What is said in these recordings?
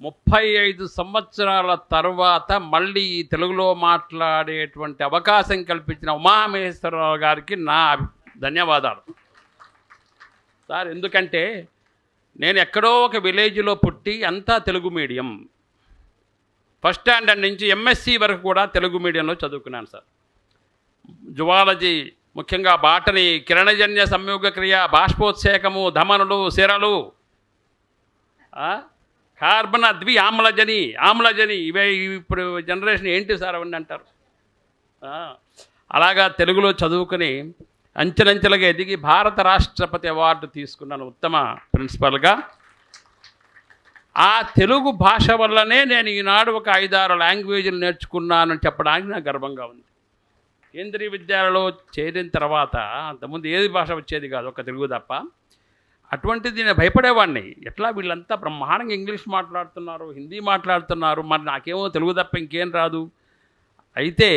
ముప్పై ఐదు సంవత్సరాల తర్వాత మళ్ళీ తెలుగులో మాట్లాడేటువంటి అవకాశం కల్పించిన ఉమామహేశ్వరరావు గారికి నా ధన్యవాదాలు. సార్ ఎందుకంటే నేను ఎక్కడో ఒక విలేజ్లో పుట్టి అంతా తెలుగు మీడియం. ఫస్ట్ స్టాండర్డ్ నుంచి ఎంఎస్సి వరకు కూడా తెలుగు మీడియంలో చదువుకున్నాను సార్. జువాలజీ ముఖ్యంగా బాటని కిరణజన్య సంయోగ క్రియ బాష్పోత్సేకము ధమనులు సిరలు కార్బన్ ద్వి ఆమ్లజని ఆమ్లజని. ఇవే ఇప్పుడు జనరేషన్ ఏంటి సార్ అవన్నీ అంటారు? అలాగా తెలుగులో చదువుకుని అంచెలంచెలుగా ఎదిగి భారత రాష్ట్రపతి అవార్డు తీసుకున్నాను ఉత్తమ ప్రిన్సిపల్గా ఆ తెలుగు భాష వల్లనే నేను ఈనాడు ఒక ఐదారు లాంగ్వేజ్లు నేర్చుకున్నానని చెప్పడానికి నాకు గర్వంగా ఉంది. కేంద్రీయ విద్యాలయంలో చేరిన తర్వాత అంతకుముందు ఏది భాష వచ్చేది కాదు ఒక తెలుగు తప్ప. అటువంటిది నేను భయపడేవాడిని ఎట్లా వీళ్ళంతా బ్రహ్మాండంగా ఇంగ్లీష్ మాట్లాడుతున్నారు హిందీ మాట్లాడుతున్నారు మరి నాకేమో తెలుగు తప్ప ఇంకేం రాదు. అయితే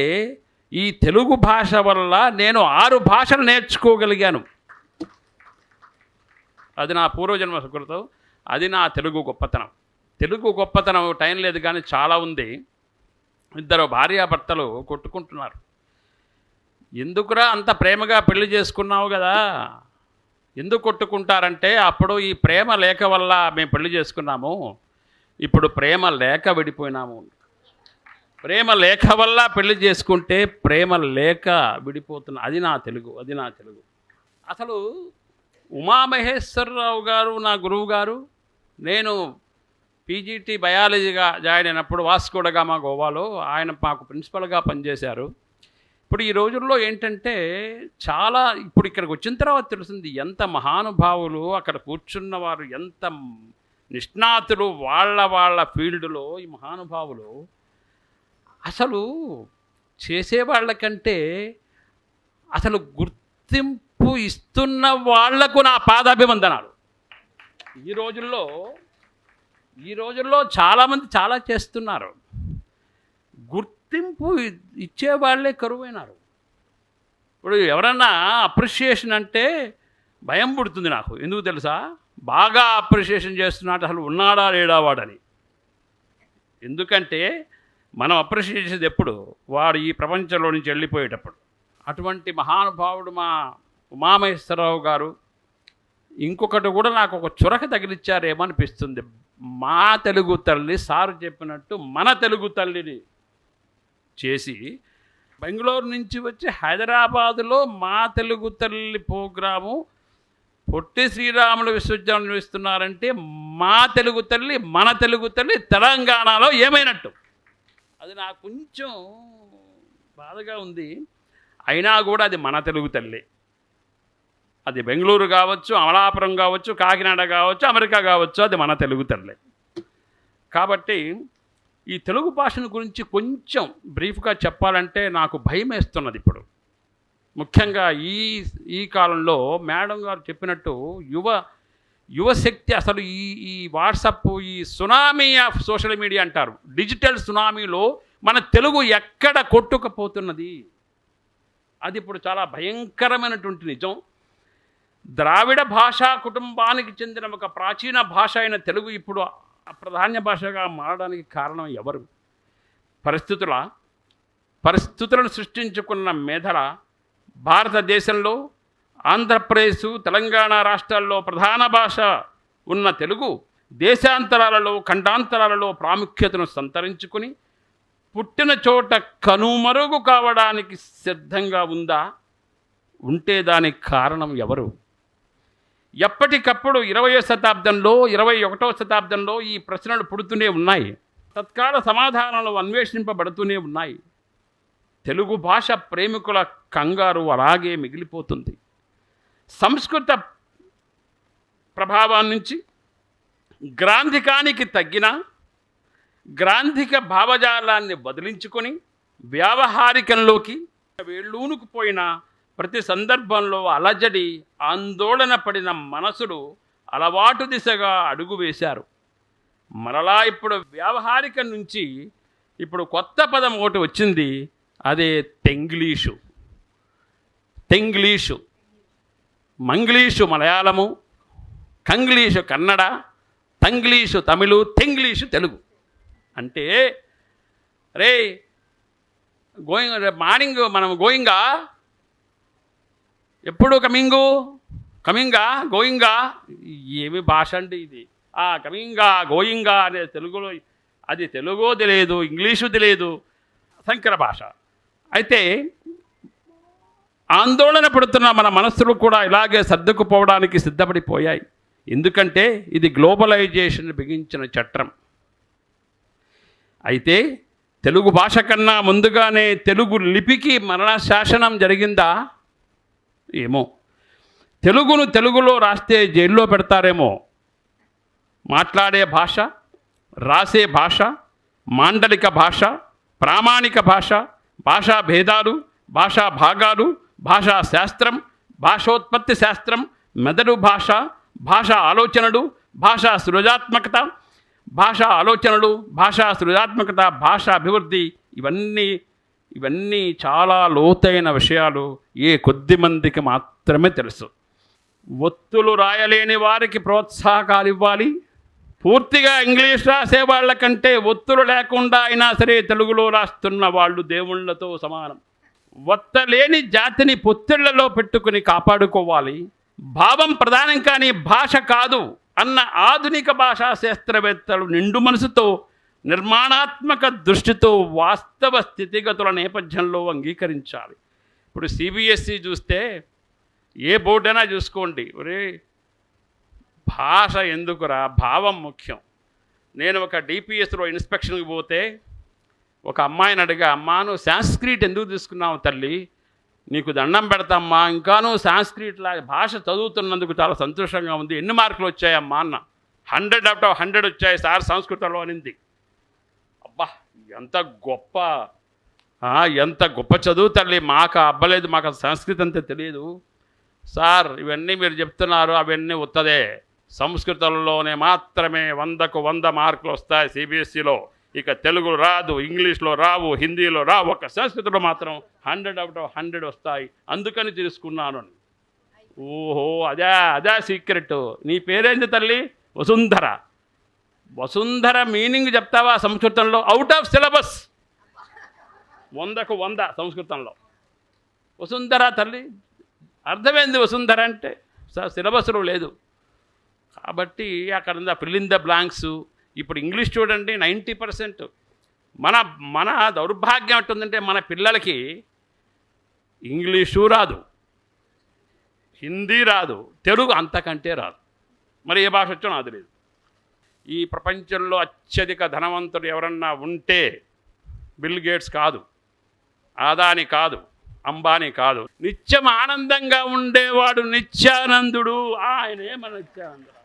ఈ తెలుగు భాష వల్ల నేను ఆరు భాషలు నేర్చుకోగలిగాను. అది నా పూర్వజన్మ సుకృతం. అది నా తెలుగు గొప్పతనం. తెలుగు గొప్పతనం టైం లేదు కానీ చాలా ఉంది. ఇద్దరు భార్యాభర్తలు కొట్టుకుంటున్నారు. ఎందుకురా అంత ప్రేమగా పెళ్ళి చేసుకున్నావు కదా? ఎందుకు కొట్టుకుంటారంటే అప్పుడు ఈ ప్రేమ లేక వల్ల మేము పెళ్ళి చేసుకున్నాము. ఇప్పుడు ప్రేమ లేక విడిపోయినాము. ప్రేమ లేక వల్ల పెళ్ళి చేసుకుంటే ప్రేమ లేక విడిపోతున్నా అది నా తెలుగు అది నా తెలుగు. అసలు ఉమామహేశ్వరరావు గారు నా గురువు గారు నేను పీజీటీ బయాలజీగా జాయిన్ అయినప్పుడు వాస్కోడగామా గోవాలో ఆయన మాకు ప్రిన్సిపల్గా పనిచేశారు. ఇప్పుడు ఈ రోజుల్లో ఏంటంటే చాలా ఇప్పుడు ఇక్కడికి వచ్చిన తర్వాత తెలిసింది ఎంత మహానుభావులు అక్కడ కూర్చున్న వారు ఎంత నిష్ణాతులు వాళ్ళ వాళ్ళ ఫీల్డ్లో ఈ మహానుభావులు అసలు చేసేవాళ్ళకంటే అసలు గుర్తింపు ఇస్తున్న వాళ్ళకు నా పాదాభివందనాలు. ఈ రోజుల్లో ఈ రోజుల్లో చాలామంది చాలా చేస్తున్నారు. గుర్తింపు ఇచ్చేవాళ్ళే కరువైనారు. ఇప్పుడు ఎవరన్నా అప్రిషియేషన్ అంటే భయం పుడుతుంది నాకు. ఎందుకు తెలుసా? బాగా అప్రిషియేషన్ చేస్తున్నాడు అసలు ఉన్నాడా లేడా వాడని. ఎందుకంటే మనం అప్రిషియేట్ చేసేది ఎప్పుడు? వాడు ఈ ప్రపంచంలో నుంచి వెళ్ళిపోయేటప్పుడు. అటువంటి మహానుభావుడు మా ఉమామహేశ్వరరావు గారు ఇంకొకటి కూడా నాకు ఒక చురక తగిలిచ్చారేమో అనిపిస్తుంది. మా తెలుగు తల్లి సారు చెప్పినట్టు మన తెలుగు తల్లిని చేసి బెంగళూరు నుంచి వచ్చి హైదరాబాదులో మా తెలుగు తల్లి ప్రోగ్రాము పొట్టి శ్రీరాములు విశ్వవిద్యాలయం నిర్వహిస్తున్నారంటే మా తెలుగు తల్లి మన తెలుగు తల్లి తెలంగాణలో ఏమైనట్టు? అది నాకు కొంచెం బాధగా ఉంది. అయినా కూడా అది మన తెలుగు తల్లి. అది బెంగళూరు కావచ్చు అమలాపురం కావచ్చు కాకినాడ కావచ్చు అమెరికా కావచ్చు అది మన తెలుగు తల్లి. కాబట్టి ఈ తెలుగు భాషను గురించి కొంచెం బ్రీఫ్గా చెప్పాలంటే నాకు భయం వేస్తున్నది ఇప్పుడు. ముఖ్యంగా ఈ ఈ కాలంలో మేడం గారు చెప్పినట్టు యువ యువశక్తి అసలు ఈ ఈ వాట్సప్ ఈ సునామీ ఆఫ్ సోషల్ మీడియా అంటారు. డిజిటల్ సునామీలో మన తెలుగు ఎక్కడ కొట్టుకుపోతున్నది? అది ఇప్పుడు చాలా భయంకరమైనటువంటి నిజం. ద్రావిడ భాషా కుటుంబానికి చెందిన ఒక ప్రాచీన భాష అయిన తెలుగు ఇప్పుడు ప్రధాన భాషగా మారడానికి కారణం ఎవరు? పరిస్థితుల పరిస్థితులను సృష్టించుకున్న మేధల భారతదేశంలో ఆంధ్రప్రదేశ్ తెలంగాణ రాష్ట్రాల్లో ప్రధాన భాష ఉన్న తెలుగు దేశాంతరాలలో ఖండాంతరాలలో ప్రాముఖ్యతను సంతరించుకుని పుట్టిన చోట కనుమరుగు కావడానికి సిద్ధంగా ఉందా? ఉంటే దానికి కారణం ఎవరు? ఎప్పటికప్పుడు ఇరవయో శతాబ్దంలో ఇరవై ఒకటో శతాబ్దంలో ఈ ప్రశ్నలు పుడుతూనే ఉన్నాయి. తత్కాల సమాధానాలు అన్వేషింపబడుతూనే ఉన్నాయి. తెలుగు భాష ప్రేమికుల కంగారు అలాగే మిగిలిపోతుంది. సంస్కృత ప్రభావం నుంచి గ్రాంధికానికి తగ్గిన గ్రాంధిక భావజాలాన్ని వదిలించుకొని వ్యావహారికంలోకి వేళ్ళూనుకుపోయిన ప్రతి సందర్భంలో అలజడి ఆందోళన పడిన మనసులు అలవాటు దిశగా అడుగు వేశారు. మరలా ఇప్పుడు వ్యావహారిక నుంచి ఇప్పుడు కొత్త పదం ఒకటి వచ్చింది అదే తెంగ్లీషు. తెంగ్లీషు. మంగ్లీషు మలయాళము కంగ్లీషు కన్నడ తంగ్లీషు తమిళు తెంగ్లీషు తెలుగు. అంటే రే గోయింగ్ మార్నింగ్ మనం గోయింగా ఎప్పుడు కమింగు? కమింగా? గోయింగా? ఏమి భాష అండి ఇది. ఆ కమింగా గోయింగా అనే తెలుగులో అది తెలుగు తెలియదు ఇంగ్లీషు తెలియదు. సంకర భాష. అయితే ఆందోళన పడుతున్న మన మనస్సులు కూడా ఇలాగే సర్దుకుపోవడానికి సిద్ధపడిపోయాయి. ఎందుకంటే ఇది గ్లోబలైజేషన్ బిగించిన చట్టం. అయితే తెలుగు భాష కన్నా ముందుగానే తెలుగు లిపికి మరణ శాసనం జరిగిందా? ఏమో. తెలుగును తెలుగులో రాస్తే జైల్లో పెడతారేమో. మాట్లాడే భాష రాసే భాష మాండలిక భాష ప్రామాణిక భాష భాషా భేదాలు భాషా భాగాలు భాషా శాస్త్రం భాషోత్పత్తి శాస్త్రం మెదడు భాష భాషా ఆలోచనలు భాషా సృజాత్మకత భాషా ఆలోచనలు భాషా సృజాత్మకత భాషా అభివృద్ధి ఇవన్నీ ఇవన్నీ చాలా లోతైన విషయాలు ఏ కొద్ది మందికి మాత్రమే తెలుసు. ఒత్తులు రాయలేని వారికి ప్రోత్సాహకాలు ఇవ్వాలి. పూర్తిగా ఇంగ్లీష్ రాసే వాళ్ళకంటే ఒత్తులు లేకుండా అయినా సరే తెలుగులో రాస్తున్న వాళ్ళు దేవుళ్ళతో సమానం. ఒత్తలేని జాతిని పొత్తిళ్ళలో పెట్టుకుని కాపాడుకోవాలి. భావం ప్రధానం కానీ భాష కాదు అన్న ఆధునిక భాషా శాస్త్రవేత్తలు నిండు మనసుతో నిర్మాణాత్మక దృష్టితో వాస్తవ స్థితిగతుల నేపథ్యంలో అంగీకరించాలి. ఇప్పుడు సిబిఎస్ఈ చూస్తే ఏ బోర్డైనా చూసుకోండి. ఒరే భాష ఎందుకురా? భావం ముఖ్యం. నేను ఒక డిపిఎస్లో ఇన్స్పెక్షన్కి పోతే ఒక అమ్మాయిని అడిగా అమ్మా నువ్వు సాంస్క్రిట్ ఎందుకు తీసుకున్నావు తల్లి? నీకు దండం పెడతామ్మా. ఇంకానూ సాంస్క్రిట్లా భాష చదువుతున్నందుకు చాలా సంతోషంగా ఉంది. ఎన్ని మార్కులు వచ్చాయమ్మా అన్న. హండ్రెడ్ అవుట్ ఆఫ్ హండ్రెడ్ వచ్చాయి సార్ సంస్కృతంలో అనింది. అబ్బా ఎంత గొప్ప ఎంత గొప్ప చదువు తల్లి. మాకు అబ్బలేదు మాకు సంస్కృతి అంతే తెలియదు. సార్ ఇవన్నీ మీరు చెప్తున్నారు అవన్నీ ఉత్తదే. సంస్కృతంలోనే మాత్రమే వందకు వంద మార్కులు వస్తాయి సిబిఎస్సిలో ఇక తెలుగు రాదు ఇంగ్లీష్లో రావు హిందీలో రావు. ఒక సంస్కృతిలో మాత్రం హండ్రెడ్ అవుట్ ఆఫ్ హండ్రెడ్ వస్తాయి. అందుకని తెలుసుకున్నాను ఓహో అదే అదే సీక్రెట్. నీ పేరేంటి తల్లి? వసుంధర. వసుంధర మీనింగ్ చెప్తావా సంస్కృతంలో? అవుట్ ఆఫ్ సిలబస్ వందకు వంద సంస్కృతంలో. వసుంధర తల్లి అర్థమైంది వసుంధర అంటే? స- సిలబస్లో లేదు. కాబట్టి అక్కడ ఉన్న ఫిల్ ద బ్లాంక్స్. ఇప్పుడు ఇంగ్లీష్ చూడండి నైంటీ పర్సెంట్. మన మన దౌర్భాగ్యం ఎట్టుందంటే మన పిల్లలకి ఇంగ్లీషు రాదు. హిందీ రాదు. తెలుగు అంతకంటే రాదు. మరి ఏ భాష వచ్చో నాకు తెలియదు ఈ ప్రపంచంలో అత్యధిక ధనవంతుడు ఎవరన్నా ఉంటే బిల్ గేట్స్ కాదు ఆదాని కాదు అంబానీ కాదు. నిత్యం ఆనందంగా ఉండేవాడు నిత్యానందుడు. ఆయనే మన నిత్యానందుడు.